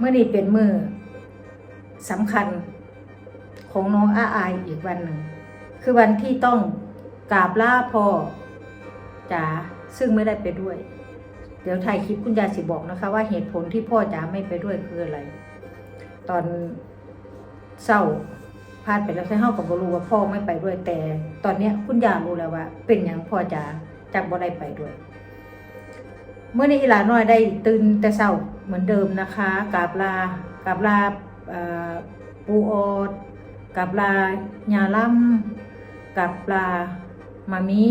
เมื่อนี้เป็นมือสำคัญของน้องอาอายอีกวันหนึ่ง คือวันที่ต้องกราบลาพ่อจ๋าซึ่งไม่ได้ไปด้วย เดี๋ยวถ่ายคลิปคุณยายสิบอกนะคะ ว่าเหตุผลที่พ่อจ๋าไม่ไปด้วยคืออะไร ตอนเศร้าพลาดไปแล้วใช่เฮากับบรูว่าพ่อไม่ไปด้วยแต่ ตอนเนี้ยคุณยายรู้แล้วว่า เป็นอย่างพ่อจ๋าจากบ่ได้ไปด้วย เมื่อนี้อีหลาน้อยได้ตื่นแต่เช้าเหมือนเดิมนะคะกราบลากราบลาปูออดกราบลาญาล่ำกราบลามามี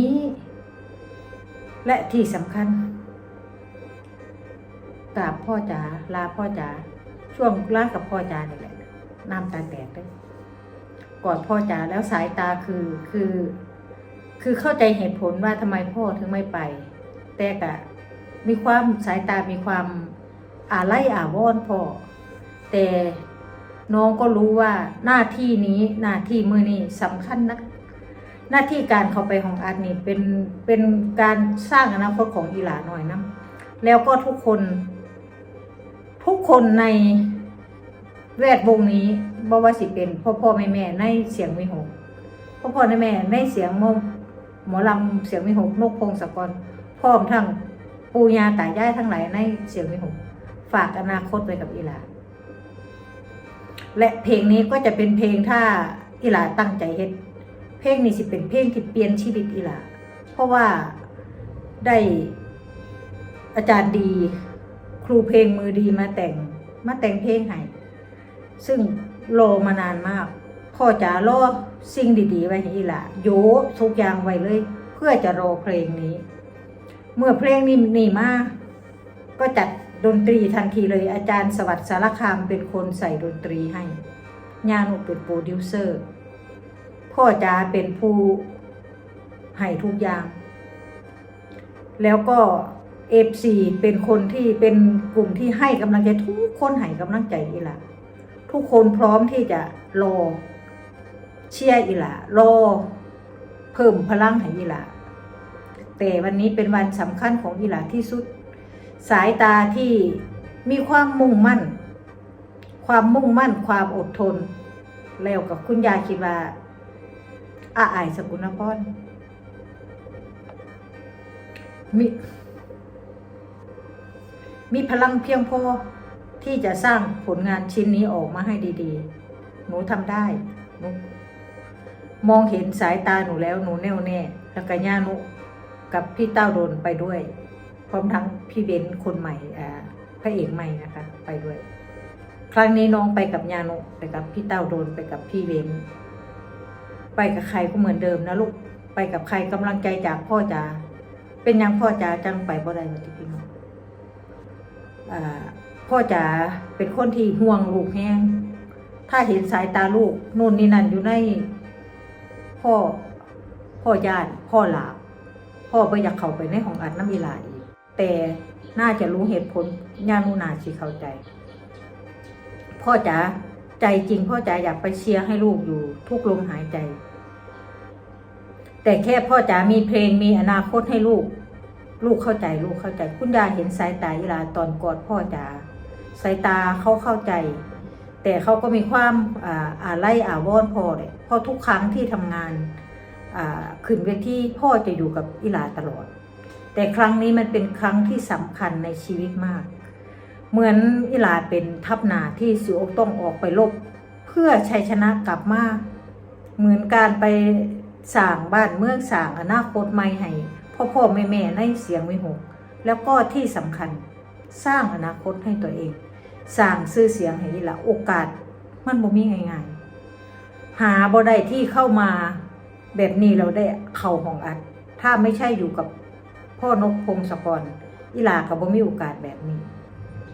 และที่สำคัญกราบพ่อจ๋าลาพ่อจ๋าช่วงลากับพ่อจ๋านี่แหละน้ำตาแตกเลยกอดพ่อจ๋าแล้วสายตาคือคือ คือเข้าใจเหตุผลว่าทำไมพ่อถึงไม่ไป แต่กะ มีความสายตามีความอาไล่อาวอนพอแต่น้องก็รู้ว่าหน้าที่นี้หน้าที่มือนี้สำคัญนะหน้าที่การเข้าไปของอาร์ตนี่เป็นเป็นการสร้างอนาคตของอีหลาหน่อยนะแล้วก็ทุกคน ทุกคนในแวดวงนี้บ่ว่าสิเป็นพ่อพ่อแม่แม่ในเสียงวิหกพ่อพ่อแม่แม่ในเสียงมหมอลำเสียงวิหกนกพงศกรพร้อมทั้ง ปูยาตายายทั้งหลายในเสียงวิหกฝากอนาคตไว้กับอีหลาและเพลงนี้ก็จะเป็นเพลงถ้าอีหลาตั้งใจเฮ็ดเพลงนี้สิเป็นเพลงที่เปลี่ยนชีวิตอีหลาเพราะว่าได้อาจารย์ดีครูเพลงมือดีมาแต่งมาแต่งเพลงให้ซึ่งรอมานานมากพ่อจ๋ารอสิ่งดีๆ ไว้ให้อีหลาโยทุกอย่างไว้เลย เพื่อจะรอเพลงนี้ เมื่อเพลงนี้นี่มาก็จัดดนตรีทันทีเลยอาจารย์สวัสดิ์สารคามเป็นคนใส่ดนตรีให้ญาณุเป็นโปรดิวเซอร์ พ่อจ๋าเป็นผู้ให้ทุกอย่าง แล้วก็เอฟซีเป็นคนที่เป็นกลุ่มที่ให้กำลังใจทุกคนให้กำลังใจอีหละทุกคนพร้อมที่จะรอเชียร์อีหละรอเพิ่มพลังให้อีหละ แต่วันนี้เป็นวันสำคัญของอีหลาที่สุด สายตาที่มีความมุ่งมั่น ความมุ่งมั่น ความอดทน แล้วกับคุณยายคิดว่าอาอายสกุลนพรมีมีพลังเพียงพอที่จะสร้างผลงานชิ้นนี้ออกมาให้ดีๆ หนูทำได้หนูมองเห็นสายตาหนูแล้วหนูแน่วแน่แล้วก็ย่าหนุ กับพี่เต้าโดนไปด้วย พร้อมทั้งพี่เบนซ์คนใหม่พระเอกใหม่นะคะไปด้วย ครั้งนี้น้องไปกับยานุไปกับพี่เต้าโดนไปกับพี่เบนซ์ไปกับใครก็เหมือนเดิมนะลูกไปกับใครกำลังใจจากพ่อจ๋าเป็นยังพ่อจ๋าจังไปบ่ได้มาที่พี่น้องพ่อจ๋าเป็นคนที่ห่วงลูกแห้งถ้าเห็นสายตาลูกนู่นนี่นั่นอยู่ในพ่อพ่อญาติพ่อหลาบ พ่อไปอยากเข้าไปในห้องอัดน้ำอีหลาอีกแต่น่าจะรู้เหตุผลญาณุนาสิเข้าใจ พ่อจ๋าใจจริงพ่อจ๋าอยากไปเชียร์ให้ลูกอยู่ทุกลมหายใจ แต่แค่พ่อจ๋ามีเพลงมีอนาคตให้ลูก ลูกเข้าใจลูกเข้าใจ คุณยายเห็นสายตาอีลาตอนกอดพ่อจ๋าสายตาเขาเข้าใจ แต่เขาก็มีความอ่าไล่อาวอนพ่อเลยพราะทุกครั้งที่ทำงาน ขึ้นเวทีพ่อจะอยู่กับอิหลาตลอด แต่ครั้งนี้มันเป็นครั้งที่สำคัญในชีวิตมาก เหมือนอิหลาเป็นทัพนาที่สิโอต้องออกไปลบ เพื่อชัยชนะกลับมาเหมือนการไปสร้างบ้านเมืองสร้างอนาคตใหม่ให้พ่อพ่อแม่แม่ในเสียงวิหก แล้วก็ที่สำคัญสร้างอนาคตให้ตัวเอง สร้างชื่อเสียงให้อิหลาโอกาส มันบ่มีง่ายๆหาบ่ได้ที่เข้ามา แบบนี้เราได้เข่าของอัด ถ้าไม่ใช่อยู่กับพ่อนกพงศกรอีหลากับบ่มีโอกาสแบบนี้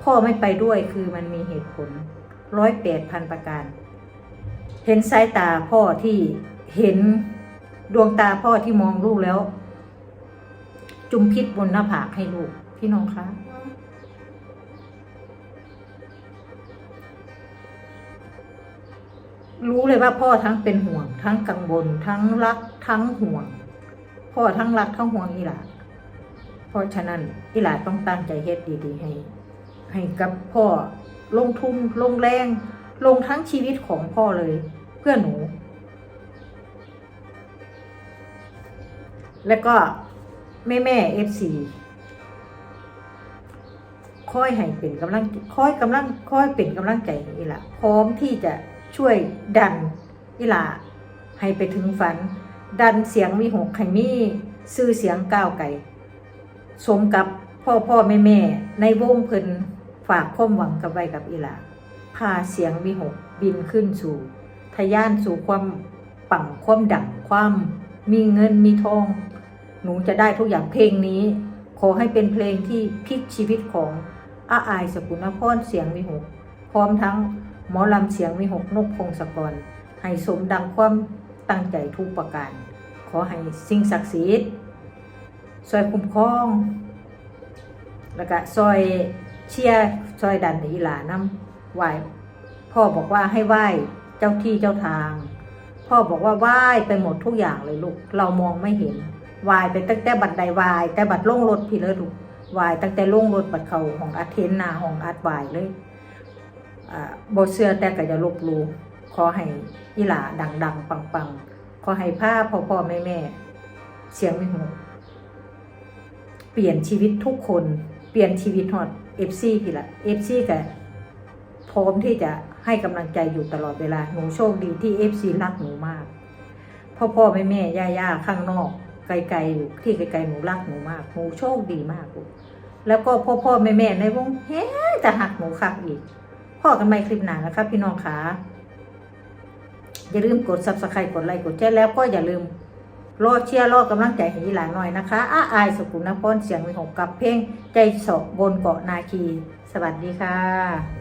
พ่อไม่ไปด้วยคือมันมีเหตุผลร้อยแปดพันประการ เห็นสายตาพ่อที่เห็นดวงตาพ่อที่มองลูกแล้ว จุมพิษบนหน้าผากให้ลูกพี่น้องคะ รู้เลยว่าพ่อทั้งเป็นห่วง ทั้งกังวลทั้งรักทั้งห่วง พ่อทั้งรักทั้งห่วงอีหลาเพราะฉะนั้นอีหลาต้องตั้งใจเฮ็ดดีๆให้ ให้กับพ่อลงทุนลงแรง ลงทั้งชีวิตของพ่อเลย เพื่อหนู แล้วก็แม่แม่เอฟซีคอยให้เป็นกำลังคอยกำลังคอยเป็นกำลังใจให้อีหละพร้อมที่จะ ช่วยดันอีหละให้ไปถึงฝัน ดันเสียงวิหกไขมีซื่อเสียงก้าวไก่สมกับพ่อพ่อแม่แม่ในวงเพิ่นฝากความหวังกับไว้กับอีหลาพาเสียงวิหกบินขึ้นสู่ทะยานสู่ความปังความดังความมีเงินมีทอง หนูจะได้ทุกอย่างเพลงนี้ ขอให้เป็นเพลงที่พลิกชีวิตของอาอายสกุลพรเสียงวิหกพร้อมทั้ง หมอลำเสียงวิหกนกพงศกรให้สมดังความตั้งใจทุกประการ ขอให้สิ่งศักดิ์สิทธิ์ซอยคุ้มครอง แล้วก็ซอยเชียร์ซอยดันอีหลานำไหวพ่อบอกว่าให้ไหว้เจ้าที่เจ้าทาง พ่อบอกว่าไหว้ไปหมดทุกอย่างเลยลูก เรามองไม่เห็นไหว้ไปตั้งแต่บัดใดไหว้แต่บัดลงรถพี่เลยลูกไหวตั้งแต่ลงรถบัดเขาของอาเทนนาของอาดไหว้เลย บเสื้อแต่ก็จะลบหลูขอให้อีหลาดังๆ ปังๆ ขอให้ผ้าพ่อพ่อแม่แม่เสียงไม่หูเปลี่ยนชีวิตทุกคน เปลี่ยนชีวิตฮอดเอฟซีพี่ละเอฟซีก็พร้อมที่จะให้กำลังใจอยู่ตลอดเวลา หนูโชคดีที่เอฟซีรักหนูมาก พ่อพ่อแม่แม่ย่าย่าข้างนอก ไกลๆอยู่ที่ไกลๆหนูรักหนูมาก หนูโชคดีมากลูกแล้วก็พ่อพ่อแม่แม่ในวงเฮ้จะหักหนูคักอีก พ่อกันใหม่คลิปหนานะครับพี่น้องคะอย่าลืมกด subscribe กดไลค์กดแชร์แล้วก็อย่าลืมรอเชียร์รอกำลังใจให้อีหลานหน่อยนะคะอ้าอายสุขุมนพรเสียงวิหกกับเพลงใจสอบบนเกาะนาคี สวัสดีค่ะ